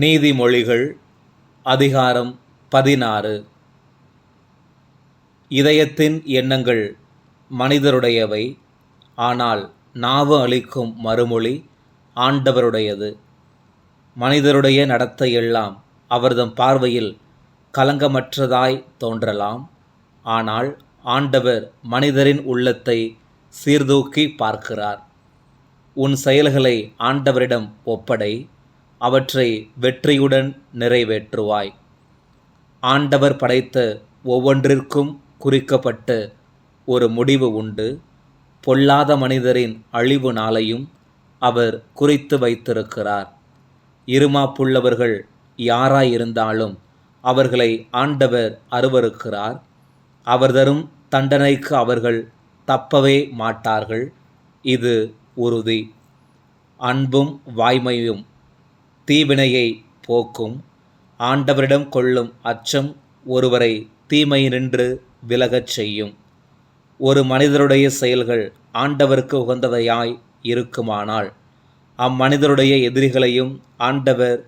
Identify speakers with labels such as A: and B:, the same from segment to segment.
A: நீதிமொழிகள் அதிகாரம் பதினாறு. இதயத்தின் எண்ணங்கள் மனிதருடையவை ஆனால் நாவு அளிக்கும் மறுமொழி ஆண்டவருடையது. மனிதருடைய நடத்தையெல்லாம் அவர்தம் பார்வையில் கலங்கமற்றதாய் தோன்றலாம். ஆனால் ஆண்டவர் மனிதரின் உள்ளத்தை சீர்தூக்கி பார்க்கிறார். உன் செயல்களை ஆண்டவரிடம் ஒப்படை. அவற்றை வெற்றியுடன் நிறைவேற்றுவாய். ஆண்டவர் படைத்த ஒவ்வொன்றிற்கும் குறிக்கப்பட்ட ஒரு முடிவு உண்டு. பொல்லாத மனிதரின் அழிவு நாளையும் அவர் குறித்து வைத்திருக்கிறார். இருமாப்புள்ளவர்கள் யாராயிருந்தாலும் அவர்களை ஆண்டவர் அருவருக்கிறார். அவர் தரும் தண்டனைக்கு அவர்கள் தப்பவே மாட்டார்கள். இது உறுதி. அன்பும் வாய்மையும் தீவினையை போக்கும். ஆண்டவரிடம் கொள்ளும் அச்சம் ஒருவரை தீமையினின்று விலகச் செய்யும். ஒரு மனிதருடைய செயல்கள் ஆண்டவருக்கு உகந்ததையாய் இருக்குமானால் அம்மனிதருடைய எதிரிகளையும் ஆண்டவர்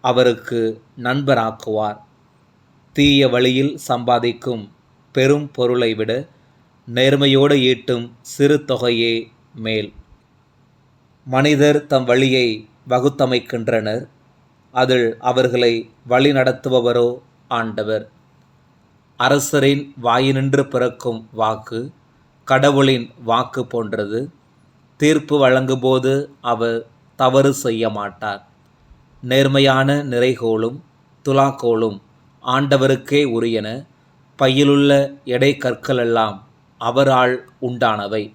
A: அவருக்கு நண்பராக்குவார். தீய வழியில் சம்பாதிக்கும் பெரும் பொருளை விட நேர்மையோடு ஈட்டும் சிறு தொகையே மேல். மனிதர் தம் வழியை வகுத்தமைக்கின்றனர். அதில் அவர்களை வழிநடத்துபவரோ ஆண்டவர். அரசரின் வாயினின்று பிறக்கும் வாக்கு கடவுளின் வாக்கு போன்றது. தீர்ப்பு வழங்கும்போது அவர் தவறு செய்ய மாட்டார். நேர்மையான நிறைகோளும் துலாக்கோளும் ஆண்டவருக்கே உரியன. பையிலுள்ள எடை கற்களெல்லாம் அவரால் உண்டானவை.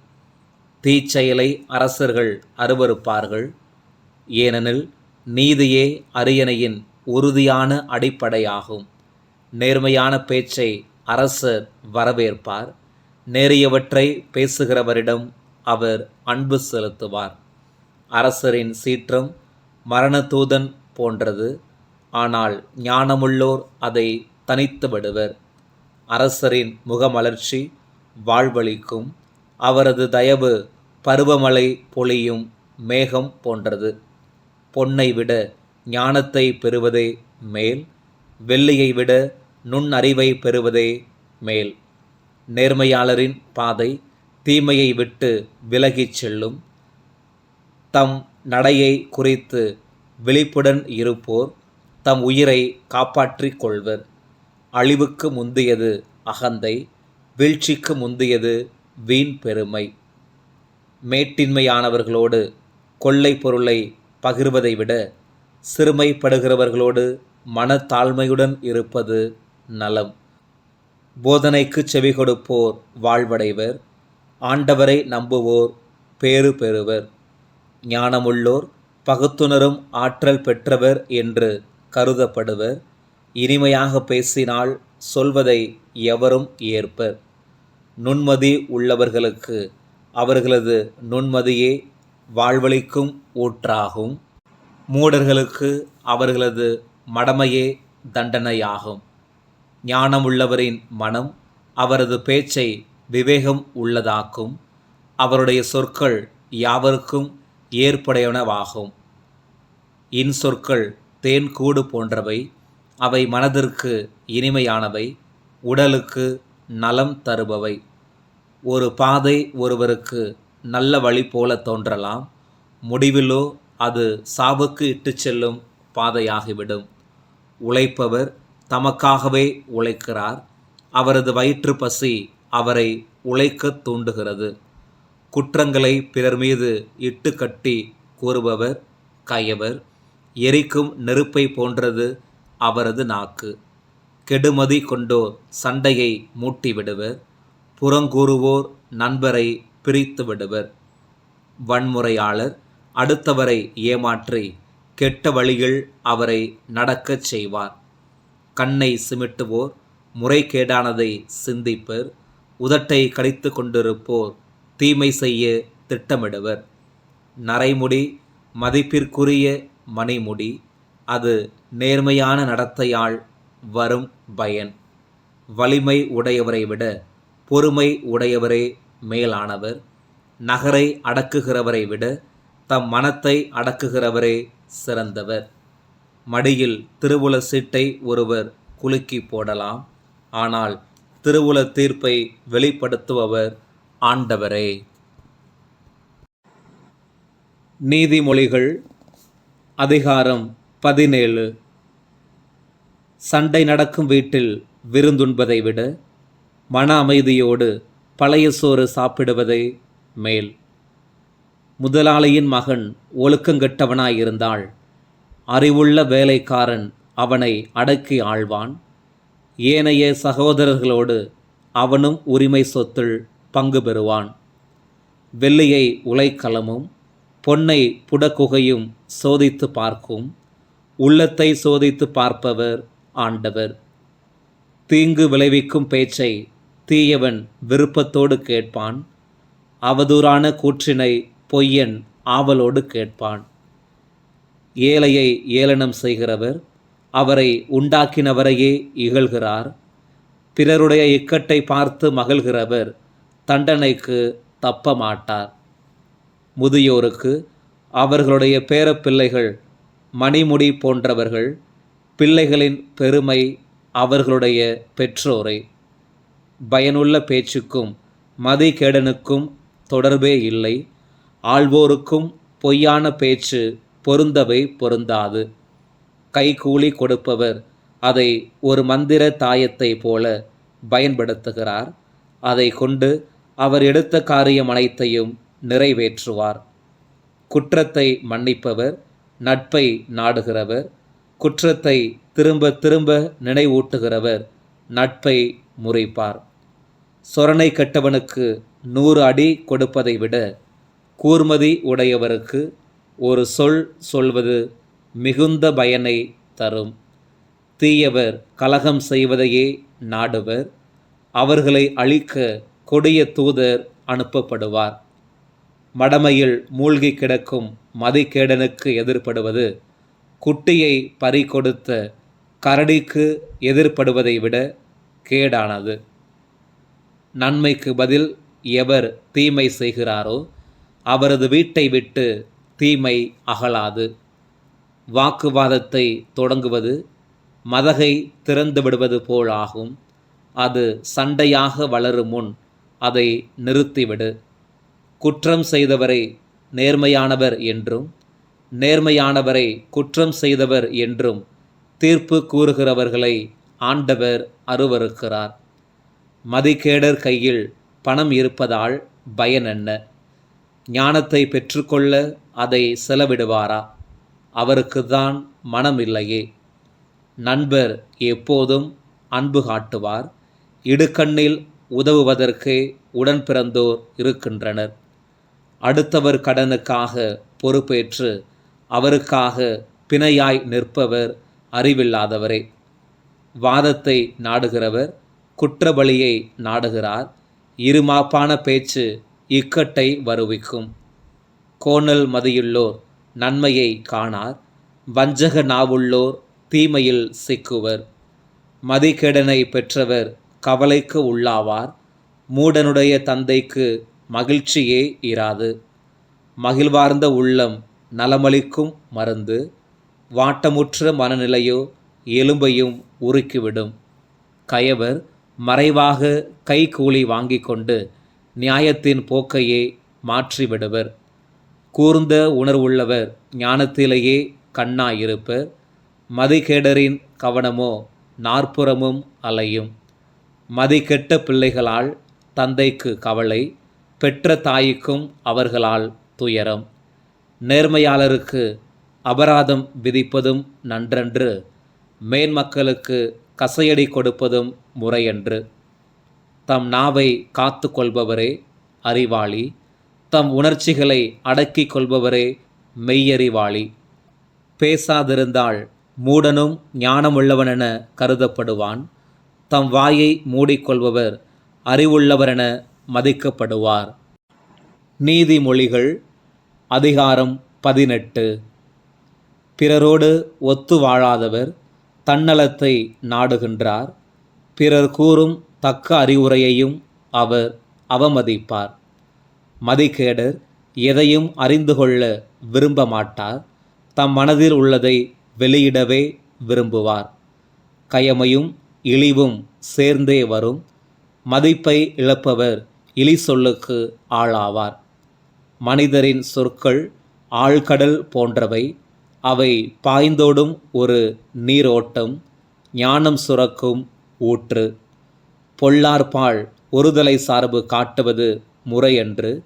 A: தீச்செயலை அரசர்கள் அருவருப்பார்கள். ஏனெனில் நீதியே அரியணையின் உறுதியான அடிப்படையாகும். நேர்மையான பேச்சை அரசர் வரவேற்பார். நேரியவற்றை பேசுகிறவரிடம் அவர் அன்பு செலுத்துவார். அரசரின் சீற்றம் மரணதூதன் போன்றது. ஆனால் ஞானமுள்ளோர் அதை தனித்து விடுவர். அரசரின் முகமலர்ச்சி வாழ்வளிக்கும். அவரது தயவு பருவமழை பொழியும் மேகம் போன்றது. பொன்னை விட ஞானத்தை பெறுவதே மேல் வெள்ளியை விட நுண்ணறிவை பெறுவதே மேல். நேர்மையாளரின் பாதை தீமையை விட்டு விலகிச் செல்லும். தம் நடையை குறித்து விழிப்புடன் இருப்போர் தம் உயிரை காப்பாற்றிக் கொள்வர். அழிவுக்கு முந்தியது அகந்தை வீழ்ச்சிக்கு முந்தியது வீண் பெருமை. மேட்டின்மையானவர்களோடு கொள்ளை பொருளை பகிர்வதை விட சிறுமைப்படுகிறவர்களோடு மனத்தாழ்மையுடன் இருப்பது நலம். போதனைக்கு செவி கொடுப்போர் வாழ்வடைவர் ஆண்டவரை நம்புவோர் பேறு பெறுவர். ஞானமுள்ளோர் பகுத்துணரும் ஆற்றல் பெற்றவர் என்று கருதப்படுவர். இனிமையாக பேசினால் சொல்வதை எவரும் ஏற்பர். நுண்மதி உள்ளவர்களுக்கு அவர்களது நுண்மதியே வாழ்வழிக்கும் ஊற்றாகும். மூடர்களுக்கு அவர்களது மடமையே தண்டனையாகும். ஞானமுள்ளவரின் மனம் அவரது பேச்சை விவேகம் உள்ளதாக்கும். அவருடைய சொற்கள் யாவருக்கும் ஏற்புடையனவாகும். இன்சொற்கள் தேன் கூடு போன்றவை அவை மனதிற்கு இனிமையானவை உடலுக்கு நலம் தருபவை. ஒரு பாதை ஒருவருக்கு நல்ல வழி போல தோன்றலாம். முடிவிலோ அது சாவுக்கு இட்டு செல்லும் பாதையாகிவிடும். உழைப்பவர் தமக்காகவே உழைக்கிறார். அவரது வயிற்று பசி அவரை உழைக்கத் தூண்டுகிறது. குற்றங்களை பிறர் மீது இட்டு கட்டி கூறுபவர் கயவர். எரிக்கும் நெருப்பை போன்றது அவரது நாக்கு. கெடுமதி கொண்டோர் சண்டையை மூட்டிவிடுவர். புறங்கூறுவோர் நண்பரை பிரித்து விடுவர் வன்முறையாளர் அடுத்தவரை ஏமாற்றி கெட்ட வழியில் அவரை நடக்கச் செய்வார். கண்ணை சிமிட்டுவோர் முறைகேடானதை சிந்திப்பர். உதட்டை கடித்து கொண்டிருப்போர் தீமை செய்ய திட்டமிடுவர். நரைமுடி மதிப்பிற்குரிய மணிமுடி அது நேர்மையான நடத்தையால் வரும் பயன். வலிமை உடையவரை விட பொறுமை உடையவரே மேலானவர் நகரை அடக்குகிறவரை விட தம் மனத்தை அடக்குகிறவரே சிறந்தவர். மடியில் திருவுல சீட்டை ஒருவர் குலுக்கி போடலாம் ஆனால் திருவுல தீர்ப்பை வெளிப்படுத்துபவர் ஆண்டவரே. நீதிமொழிகள் அதிகாரம் பதினேழு. சண்டை நடக்கும் வீட்டில் விருந்துண்பதை விட மன அமைதியோடு பழைய சோறு சாப்பிடுவதே மேல். முதலாளியின் மகன் ஒழுக்கங்கெட்டவனாயிருந்தால் அறிவுள்ள வேலைக்காரன் அவனை அடக்கி ஆள்வான். ஏனைய சகோதரர்களோடு அவனும் உரிமை சொத்தில் பங்கு பெறுவான். வெள்ளியை உலைக்கலமும் பொன்னை புடக்குகையும் சோதித்து பார்க்கும். உள்ளத்தை சோதித்து பார்ப்பவர் ஆண்டவர். தீங்கு விளைவிக்கும் பேச்சை தீயவன் விருப்பத்தோடு கேட்பான் அவதூறான கூற்றினை பொய்யன் ஆவலோடு கேட்பான். ஏழையை ஏளனம் செய்கிறவர் அவரை உண்டாக்கினவரையே இகழ்கிறார். பிறருடைய இக்கட்டை பார்த்து மகிழ்கிறவர் தண்டனைக்கு தப்ப மாட்டார் முதியோருக்கு அவர்களுடைய பேரப்பிள்ளைகள் மணிமுடி போன்றவர்கள் பிள்ளைகளின் பெருமை அவர்களுடைய பெற்றோரை. பயனுள்ள பேச்சுக்கும் மதிகேடனுக்கும் தொடர்பே இல்லை. ஆள்வோருக்கும் பொய்யான பேச்சு பொருந்தவை பொருந்தாது. கைகூலி கொடுப்பவர் அதை ஒரு மந்திர தாயத்தை போல பயன்படுத்துகிறார். அதை கொண்டு அவர் எடுத்த காரியம் அனைத்தையும் நிறைவேற்றுவார். குற்றத்தை மன்னிப்பவர் நட்பை நாடுகிறவர். குற்றத்தை திரும்ப திரும்ப நினைவூட்டுகிறவர் நட்பை முறைப்பார். சொரணை கெட்டவனுக்கு நூறு அடி கொடுப்பதை விட கூர்மதி உடையவருக்கு ஒரு சொல் சொல்வது மிகுந்த பயனை தரும். தீயவர் கலகம் செய்வதையே நாடுவர். அவர்களை அழிக்க கொடிய தூதர் அனுப்பப்படுவார். மடமையில் மூழ்கி கிடக்கும் மதிகேடனுக்கு எதிர்ப்படுவது குட்டியை பறி கொடுத்த கரடிக்கு எதிர்ப்படுவதை விட கேடானது. நன்மைக்கு பதில் எவர் தீமை செய்கிறாரோ அவரது வீட்டை விட்டு தீமை அகலாது. வாக்குவாதத்தை தொடங்குவது மதகை திறந்து விடுவது போல் ஆகும். அது சண்டையாக வளரும் முன் அதை நிறுத்திவிடு. குற்றம் செய்தவரை நேர்மையானவர் என்றும் நேர்மையானவரை குற்றம் செய்தவர் என்றும் தீர்ப்பு கூறுகிறவர்களை ஆண்டவர் அருவருக்கிறார். மதிகேடர் கையில் பணம் இருப்பதால் பயன் என்ன? ஞானத்தை பெற்றுக்கொள்ள அதை செலவிடுவாரா? அவருக்கு தான் மனம் இல்லையே. நண்பர் எப்போதும் அன்பு காட்டுவார். இடுக்கண்ணில் உதவுவதற்கே உடன் பிறந்தோர் இருக்கின்றனர். அடுத்தவர் கடனுக்காக பொறுப்பேற்று அவருக்காக பிணையாய் நிற்பவர் அறிவில்லாதவரே. வாதத்தை நாடுகிறவர் குற்றபலியை நாடுகிறார். இருமாப்பான பேச்சு இக்கட்டை வருவிக்கும். கோணல் மதியுள்ளோர் நன்மையை காணார். வஞ்சக நாவுள்ளோர் தீமையில் சிக்குவர். மதிகேடனை பெற்றவர் கவலைக்கு உள்ளாவார். மூடனுடைய தந்தைக்கு மகிழ்ச்சியே இராது. மகிழ்வார்ந்த உள்ளம் நலமளிக்கும் மருந்து. வாட்டமுற்ற மனநிலையோ எலும்பையும் உருக்கிவிடும். கயவர் மறைவாக கைக்கூலி வாங்கி கொண்டு நியாயத்தின் போக்கையே மாற்றிவிடுவர். கூர்ந்த உணர்வுள்ளவர் ஞானத்திலேயே கண்ணாயிருப்பர். மதிகேடரின் கவனமோ நாற்புறமும் அலையும். மதிக்கெட்ட பிள்ளைகளால் தந்தைக்கு கவலை பெற்ற தாய்க்கும் அவர்களால் துயரம். நேர்மையாளருக்கு அபராதம் விதிப்பதும் நன்றன்று. மேன்மக்களுக்கு கசையடி கொடுப்பதும் முறையன்று தம் நாவை காத்து கொள்பவரே அறிவாளி. தம் உணர்ச்சிகளை அடக்கிக் கொள்பவரே மெய்யறிவாளி. பேசாதிருந்தால் மூடனும் ஞானமுள்ளவனென கருதப்படுவான். தம் வாயை மூடிக்கொள்பவர் அறிவுள்ளவரென மதிக்கப்படுவார். நீதிமொழிகள் அதிகாரம் பதினெட்டு. பிறரோடு ஒத்து வாழாதவர் தன்னலத்தை நாடுகின்றார். பிறர் கூறும் தக்க அறிவுரையையும் அவர் அவமதிப்பார். மதிகேடர் எதையும் அறிந்து கொள்ள விரும்ப மாட்டார். தம் மனதில் உள்ளதை வெளியிடவே விரும்புவார். கயமையும் இழிவும் சேர்ந்தே வரும். மதிப்பை இழப்பவர் இலி சொல்லுக்கு ஆளாவார். மனிதரின் சொற்கள் ஆழ்கடல் போன்றவை. அவை பாய்ந்தோடும் ஒரு நீரோட்டம் ஞானம் சுரக்கும் ஊற்று. பொல்லார்பால் ஒருதலை சார்பு காட்டுவது முறையன்று.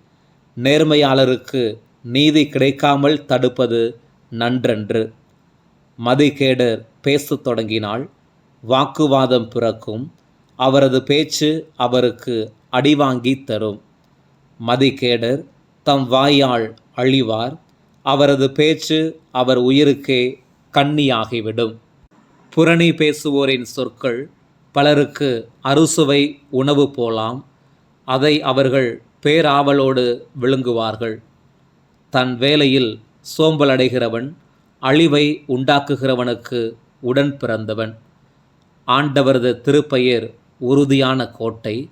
A: நேர்மையாளருக்கு நீதி கிடைக்காமல் தடுப்பது நன்றன்று. மதிகேடர் பேசத் தொடங்கினால் வாக்குவாதம் பிறக்கும். அவரது பேச்சு அவருக்கு அடிவாங்கி தரும். மதிகேடர் தம் வாயால் அழிவார். அவரது பேச்சு அவர் உயிருக்கே கண்ணியாகிவிடும். புரணி பேசுவோரின் சொற்கள் பலருக்கு அறுசுவை உணவு போலாம். அதை அவர்கள் பேராவலோடு விழுங்குவார்கள். தன் வேலையில் சோம்பலடைகிறவன் அழிவை உண்டாக்குகிறவனுக்கு உடன் பிறந்தவன். ஆண்டவரது திருப்பெயர் உறுதியான கோட்டை.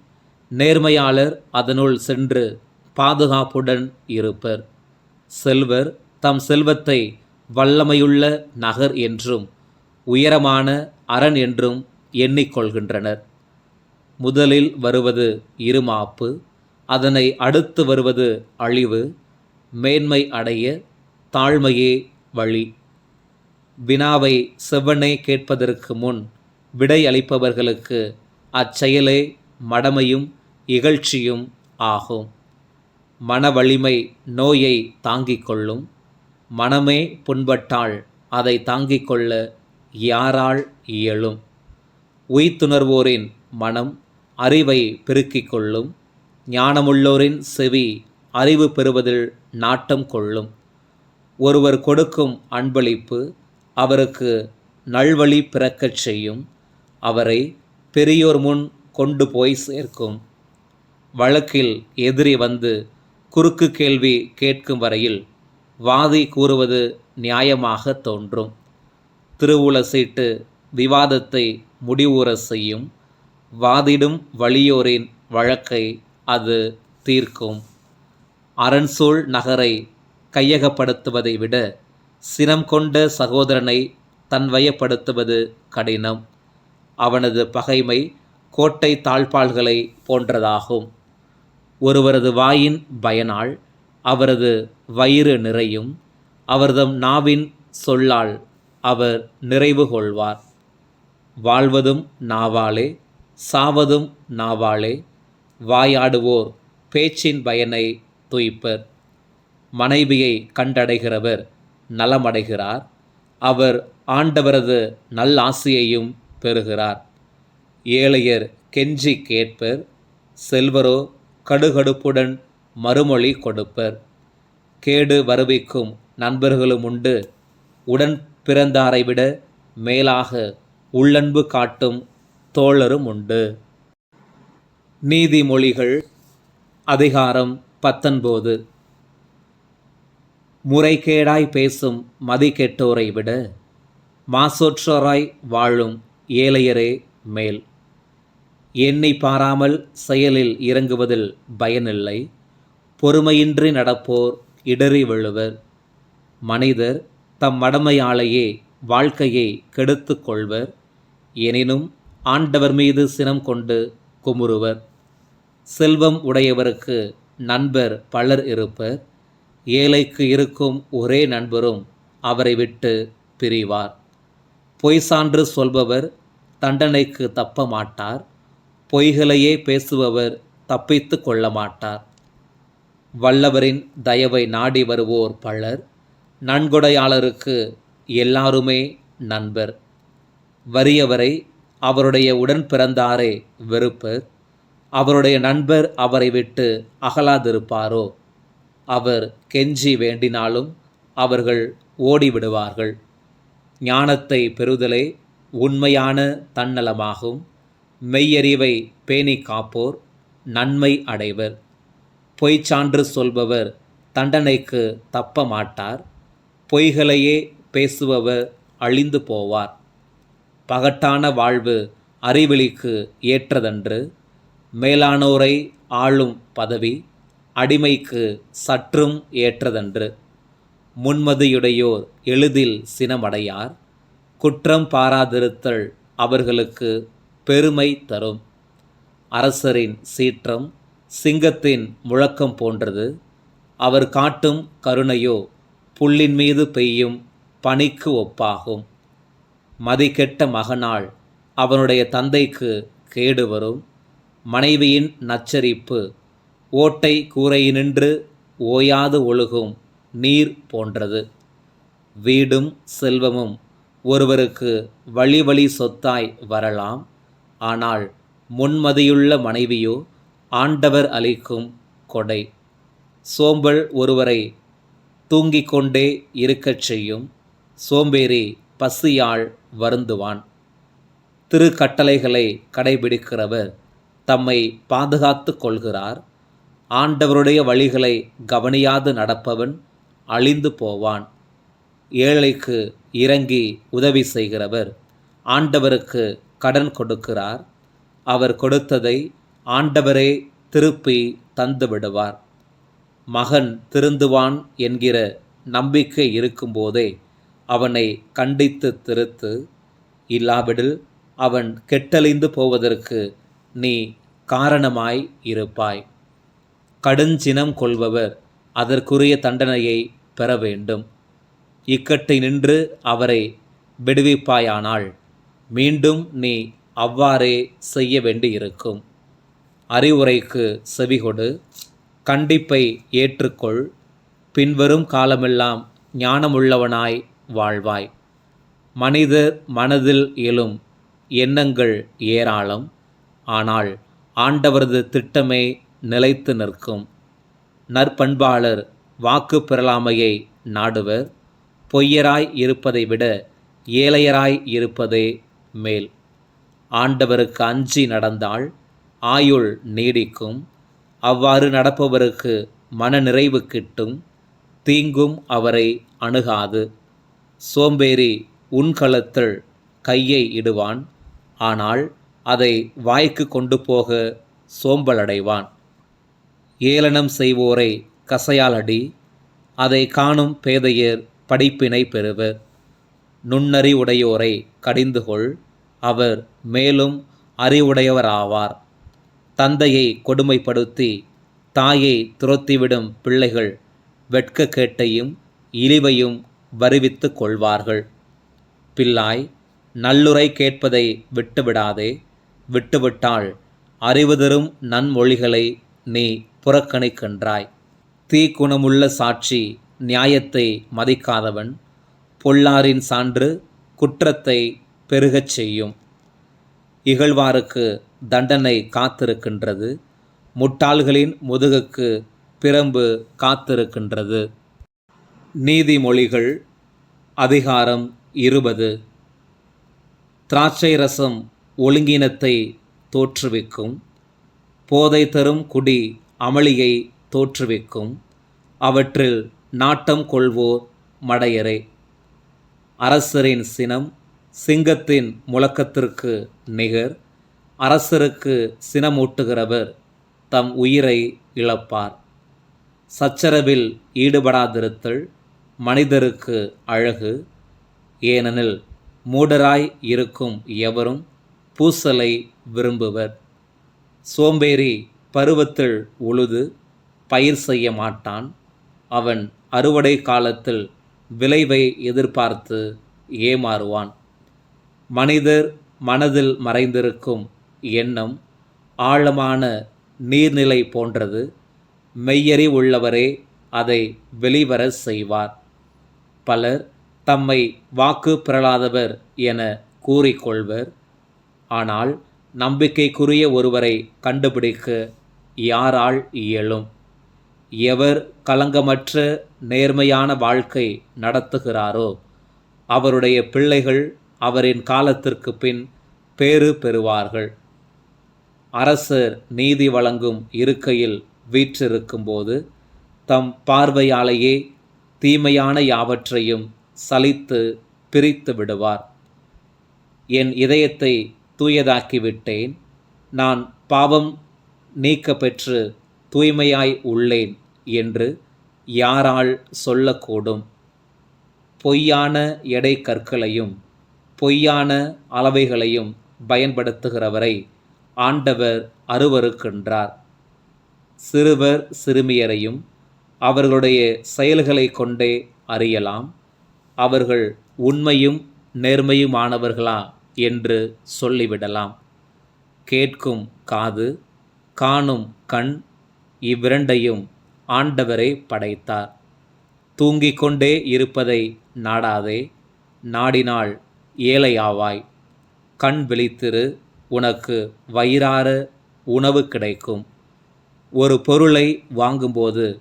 A: நேர்மையாளர் அதனுள் சென்று பாதுகாப்புடன் இருப்பர். செல்வர் தம் செல்வத்தை வல்லமையுள்ள நகர் என்றும் உயரமான அரண் என்றும் எண்ணிக்கொள்கின்றனர் முதலில் வருவது இருமாப்பு அதனை அடுத்து வருவது அழிவு மேன்மை அடைய தாழ்மையே வழி. வினாவை செவ்வனே கேட்பதற்கு முன் விடை அளிப்பவர்களுக்கு அச்செயலே மடமையும் இகழ்ச்சியும் ஆகும். மன வலிமை நோயை தாங்கிக் கொள்ளும். மனமே புண்பட்டால் அதை தாங்கிக் கொள்ள யாரால் இயலும்? உய்த்துணர்வோரின் மனம் அறிவை பெருக்கிக் கொள்ளும். ஞானமுள்ளோரின் செவி அறிவு பெறுவதில் நாட்டம் கொள்ளும். ஒருவர் கொடுக்கும் அன்பளிப்பு அவருக்கு நல்வழி பிறக்கச் செய்யும். அவரை பெரியோர் முன் கொண்டு போய் சேர்க்கும். வழக்கில் எதிரி வந்து குறுக்கு கேள்வி கேட்கும் வரையில் வாதி கூறுவது நியாயமாக தோன்றும். திருவுள சீட்டு விவாதத்தை முடிவுற செய்யும். வாதிடும் வலியோரின் வழக்கை அது தீர்க்கும். அரண்சூழ் நகரை கையகப்படுத்துவதை விட சினம் கொண்ட சகோதரனை தன்வயப்படுத்துவது கடினம். அவனது பகைமை கோட்டை தாழ்பாள்களை போன்றதாகும். ஒருவரது வாயின் பயனால் அவரது வயிறு நிறையும் அவர்தம் நாவின் சொல்லால் அவர் நிறைவு கொள்வார். வாழ்வதும் நாவாலே சாவதும் நாவாலே வாயாடுவோர் பேச்சின் பயனை துய்ப்பர். மனைவியை கண்டடைகிறவர் நலமடைகிறார் அவர் ஆண்டவரது நல்லாசியையும் பெறுகிறார். ஏழையர் கெஞ்சி கேட்பர் செல்வரோ கடுகடுப்புடன் மறுமொழி கொடுப்பர். கேடு வருவிக்கும் நண்பர்களும் உண்டு. உடன் பிறந்தாரை விட மேலாக உள்ளன்பு காட்டும் தோழரும் உண்டு. நீதிமொழிகள் அதிகாரம் பத்தொன்போது. முறைகேடாய் பேசும் மதிக்கெட்டோரை விட மாசோற்றோராய் வாழும் ஏழையரே மேல். எண்ணி பாராமல் செயலில் இறங்குவதில் பயனில்லை. பொறுமையின்றி நடப்போர் இடறி விழுவர். மனிதர் தம் மடமையாலேயே வாழ்க்கையை கெடுத்து கொள்வர். எனினும் ஆண்டவர் மீது சினம் கொண்டு குமுறுவர். செல்வம் உடையவருக்கு நண்பர் பலர் இருப்பர். ஏழைக்கு இருக்கும் ஒரே நண்பரும் அவரை விட்டு பிரிவார். பொய் சான்று சொல்பவர் தண்டனைக்கு தப்ப மாட்டார். பொய்களையே பேசுபவர் தப்பித்து கொள்ள மாட்டார் வல்லவரின் தயவை நாடி வருவோர் பலர் நன்கொடையாளருக்கு எல்லாருமே நண்பர். வறியவரை அவருடைய உடன் பிறந்தாரே வெறுப்பர் அவருடைய நண்பர் அவரை விட்டு அகலாதிருப்பாரோ? அவர் கெஞ்சி வேண்டினாலும் அவர்கள் ஓடிவிடுவார்கள். ஞானத்தை பெறுதலே உண்மையான தன்னலமாகும். மெய்யறிவை பேணி காப்போர் நன்மை அடைவர். பொய்ச்சான்று சொல்பவர் தண்டனைக்கு தப்ப மாட்டார் பொய்களையே பேசுபவர் அழிந்து போவார். பகட்டான வாழ்வு அறிவெளிக்கு ஏற்றதன்று. மேலானோரை ஆளும் பதவி அடிமைக்கு சற்றும் ஏற்றதன்று. முன்மதியுடையோர் எளிதில் சினமடையார். குற்றம் பாராதிருத்தல் அவர்களுக்கு பெருமை தரும். அரசரின் சீற்றம் சிங்கத்தின் முழக்கம் போன்றது. அவர் காட்டும் கருணையோ புல்லின் மீது பெய்யும் பணிக்கு ஒப்பாகும். மதிக்கெட்ட மகனால் அவனுடைய தந்தைக்கு கேடு வரும். மனைவியின் நச்சரிப்பு ஓட்டை கூரையினின்று ஓயாது ஒழுகும் நீர் போன்றது. வீடும் செல்வமும் ஒருவருக்கு வழி வழி சொத்தாய் வரலாம். ஆனால் முன்மதியுள்ள மனைவியோ ஆண்டவர் அளிக்கும் கொடை. சோம்பல் ஒருவரை தூங்கிக் கொண்டே இருக்கச் செய்யும் சோம்பேறி பசியால் வருந்துவான். திருக்கட்டளைகளை கடைபிடிக்கிறவர் தம்மை பாதுகாத்து கொள்கிறார். ஆண்டவருடைய வழிகளை கவனியாது நடப்பவன் அழிந்து போவான். ஏழைக்கு இறங்கி உதவி செய்கிறவர் ஆண்டவருக்கு கடன் கொடுக்கிறார். அவர் கொடுத்ததை ஆண்டவரே திருப்பி தந்து விடுவார். மகன் திருந்துவான் என்கிற நம்பிக்கை இருக்கும்போதே அவனை கண்டித்து திருத்து. இல்லாவிடில் அவன் கெட்டழிந்து போவதற்கு நீ காரணமாய் இருப்பாய். கடுஞ்சினம் கொள்பவர் அதற்குரிய தண்டனையை பெற வேண்டும். இக்கட்டை நின்று அவரை விடுவிப்பாயானால் மீண்டும் நீ அவ்வாறே செய்ய வேண்டியிருக்கும். அறிவுரைக்கு செவிகொடு கண்டிப்பை ஏற்றுக்கொள். பின்வரும் காலமெல்லாம் ஞானமுள்ளவனாய் வாழ்வாய். மனிதர் மனதில் எழும் எண்ணங்கள் ஏராளம். ஆனால் ஆண்டவரது திட்டமே நிலைத்து நிற்கும். நற்பண்பாளர் வாக்கு பெறலாமையை நாடுவர். பொய்யராய் இருப்பதை விட ஏழையராய் இருப்பதே மேல். ஆண்டவருக்கு அஞ்சி நடந்தால் ஆயுள் நீடிக்கும். அவ்வாறு நடப்பவருக்கு மன நிறைவு கிட்டும். தீங்கும் அவரை அணுகாது. சோம்பேறி உன்களத்தில் கையை இடுவான். ஆனால் அதை வாய்க்கு கொண்டு போக சோம்பலடைவான். ஏளனம் செய்வோரை கசையால் அடி அதை காணும் பேதையர் படிப்பினை பெறுவர். நுண்ணறிவுடையோரை கடிந்துகொள் அவர் மேலும் அறிவுடையவராவார். தந்தையை கொடுமைப்படுத்தி தாயை துரத்திவிடும் பிள்ளைகள் வெட்கக்கேட்டையும் இழிவையும் வருவித்து கொள்வார்கள். பிள்ளாய் நல்லுரை கேட்பதை விட்டுவிடாதே விட்டுவிட்டால் அறிவுதரும் நன்மொழிகளை நீ புறக்கணிக்கின்றாய். தீக்குணமுள்ள சாட்சி நியாயத்தை மதிக்காதவன் பொல்லாரின் சான்று குற்றத்தை பெருகச் செய்யும். இகழ்வாருக்கு தண்டனை காத்திருக்கின்றது. முட்டாள்களின் முதுகுக்கு பிரம்பு காத்திருக்கின்றது. நீதிமொழிகள் அதிகாரம் இருபது. திராட்சை ரசம் ஒழுங்கினத்தை தோற்றுவிக்கும். போதை தரும் குடி அமளியை தோற்றுவிக்கும். அவற்றில் நாட்டம் கொள்வோர் மடையரே. அரசரின் சினம் சிங்கத்தின் முழக்கத்திற்கு நிகர் அரசருக்கு சினமூட்டுகிறவர் தம் உயிரை இழப்பார். சச்சரவில் ஈடுபடாதிருத்தல் மனிதருக்கு அழகு. ஏனெனில் மூடராய் இருக்கும் எவரும் பூசலை விரும்புவர். சோம்பேறி பருவத்தில் உழுது பயிர் செய்ய மாட்டான். அவன் அறுவடை காலத்தில் விளைவை எதிர்பார்த்து ஏமாறுவான். மனிதர் மனதில் மறைந்திருக்கும் எண்ணம் ஆழமான நீர்நிலை போன்றது. மெய்யறி உள்ளவரே அதை வெளிவர செய்வார். பலர் தம்மை வாக்கு பெறலாதவர் என கூறிக்கொள்வர். ஆனால் நம்பிக்கைக்குரிய ஒருவரை கண்டுபிடிக்க யாரால் இயலும்? எவர் களங்கமற்ற நேர்மையான வாழ்க்கை நடத்துகிறாரோ? அவருடைய பிள்ளைகள் அவரின் காலத்திற்கு பின் பேறு பெறுவார்கள். அரசர் நீதி வழங்கும் இருக்கையில் வீற்றிருக்கும்போது தம் பார்வையாலேயே தீமையான யாவற்றையும் சலித்து பிரித்து விடுவார். என் இதயத்தை தூயதாக்கிவிட்டேன். நான் பாவம் நீக்க பெற்று தூய்மையாய் உள்ளேன் என்று யாரால் சொல்லக்கூடும். பொய்யான எடை கற்களையும் பொய்யான அளவைகளையும் பயன்படுத்துகிறவரை ஆண்டவர் அருவருக்கின்றார். சிறுவர் சிறுமியரையும் அவர்களுடைய செயல்களை கொண்டே அறியலாம். அவர்கள் உண்மையும் நேர்மையுமானவர்களா என்று சொல்லிவிடலாம். கேட்கும் காது காணும் கண் இவ்விரண்டையும் ஆண்டவரே படைத்தார். தூங்கிக் கொண்டே இருப்பதை நாடாதே நாடினால் ஏழையாவாய். கண் விழித்திரு உனக்கு வயிறார உணவு கிடைக்கும். ஒரு பொருளை வாங்கும்போது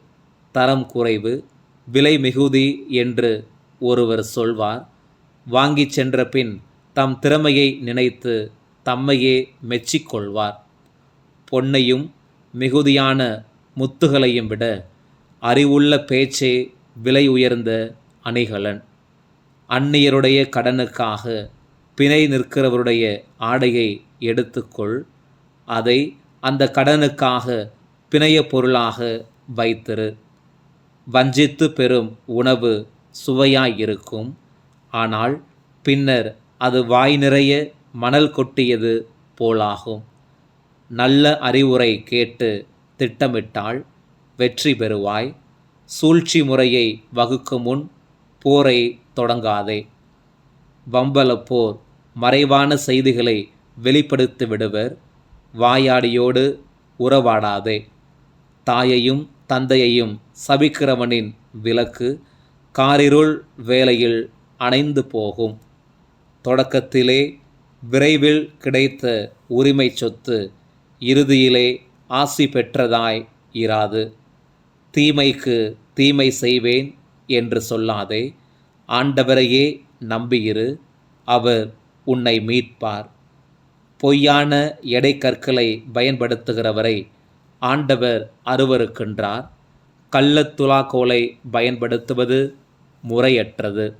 A: தரம் குறைவு விலை மிகுதி என்று ஒருவர் சொல்வார். வாங்கிச் சென்ற பின் தம் திறமையை நினைத்து தம்மையே மெச்சிக்கொள்வார். பொன்னையும் மிகுதியான முத்துகளையும் விட அறிவுள்ள பேச்சே விலை உயர்ந்த அணிகலன். அந்நியருடைய கடனுக்காக பிணை நிற்கிறவருடைய ஆடையை எடுத்துக்கொள். அதை அந்த கடனுக்காக பிணைய பொருளாக வைத்திரு. வஞ்சித்து பெறும் உணவு சுவையாயிருக்கும். ஆனால் பின்னர் அது வாய் நிறைய மணல் கொட்டியது போலாகும். நல்ல அறிவுரை கேட்டு திட்டமிட்டால் வெற்றி பெறுவாய். சூழ்ச்சி முறையை வகுக்கும் முன் போரை தொடங்காதே. வம்பலப்போர் மறைவான செய்திகளை வெளிப்படுத்தி விடுவர். வாயாடியோடு உறவாடாதே. தாயையும் தந்தையையும் சபிக்கிறவனின் விளக்கு காரிருள் வேலையில் அணைந்து போகும். தொடக்கத்திலே விரைவில் கிடைத்த உரிமை சொத்து இறுதியிலே ஆசி பெற்றதாய் இராது. தீமைக்கு தீமை செய்வேன் என்று சொல்லாதே. ஆண்டவரையே நம்பியிரு அவர் உன்னை மீட்பார். பொய்யான எடை கற்களை பயன்படுத்துகிறவரை ஆண்டவர் அருவருக்கின்றார். கள்ளத்துலாக்கோலை பயன்படுத்துவது முறையற்றது.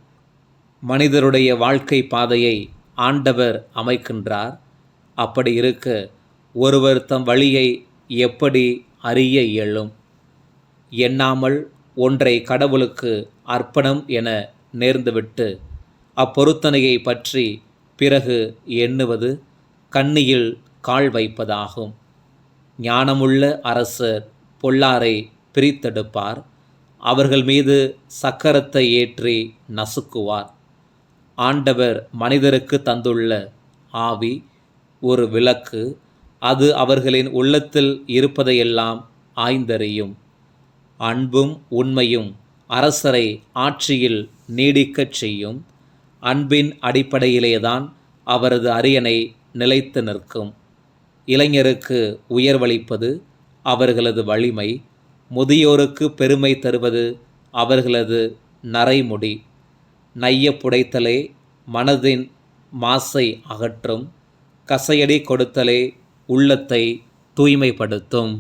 A: மனிதருடைய வாழ்க்கை பாதையை ஆண்டவர் அமைக்கின்றார். அப்படி இருக்க ஒருவர் தம் வழியை எப்படி அறிய இயலும்? எண்ணாமல் ஒன்றை கடவுளுக்கு அர்ப்பணம் என நேர்ந்துவிட்டு அப்பொருத்தனையை பற்றி பிறகு எண்ணுவது கண்ணியில் கால் வைப்பதாகும். ஞானமுள்ள அரசர் பொல்லாரை பிரித்தெடுப்பார். அவர்கள் மீது சக்கரத்தை ஏற்றி நசுக்குவார். ஆண்டவர் மனிதருக்கு தந்துள்ள ஆவி ஒரு விளக்கு அது அவர்களின் உள்ளத்தில் இருப்பதையெல்லாம் ஆய்ந்தறியும். அன்பும் உண்மையும் அரசரை ஆட்சியில் நீடிக்கச் செய்யும். அன்பின் அடிப்படையிலேதான் அவரது அரியணை நிலைத்து நிற்கும். இளைஞருக்கு உயர்வளிப்பது அவர்களது வலிமை. முதியோருக்கு பெருமை தருவது அவர்களது நரைமுடி. நைய புடைத்தலே மனதின் மாசை அகற்றும். கசையடி கொடுத்தலே உள்ளத்தை தூய்மைப்படுத்தும்.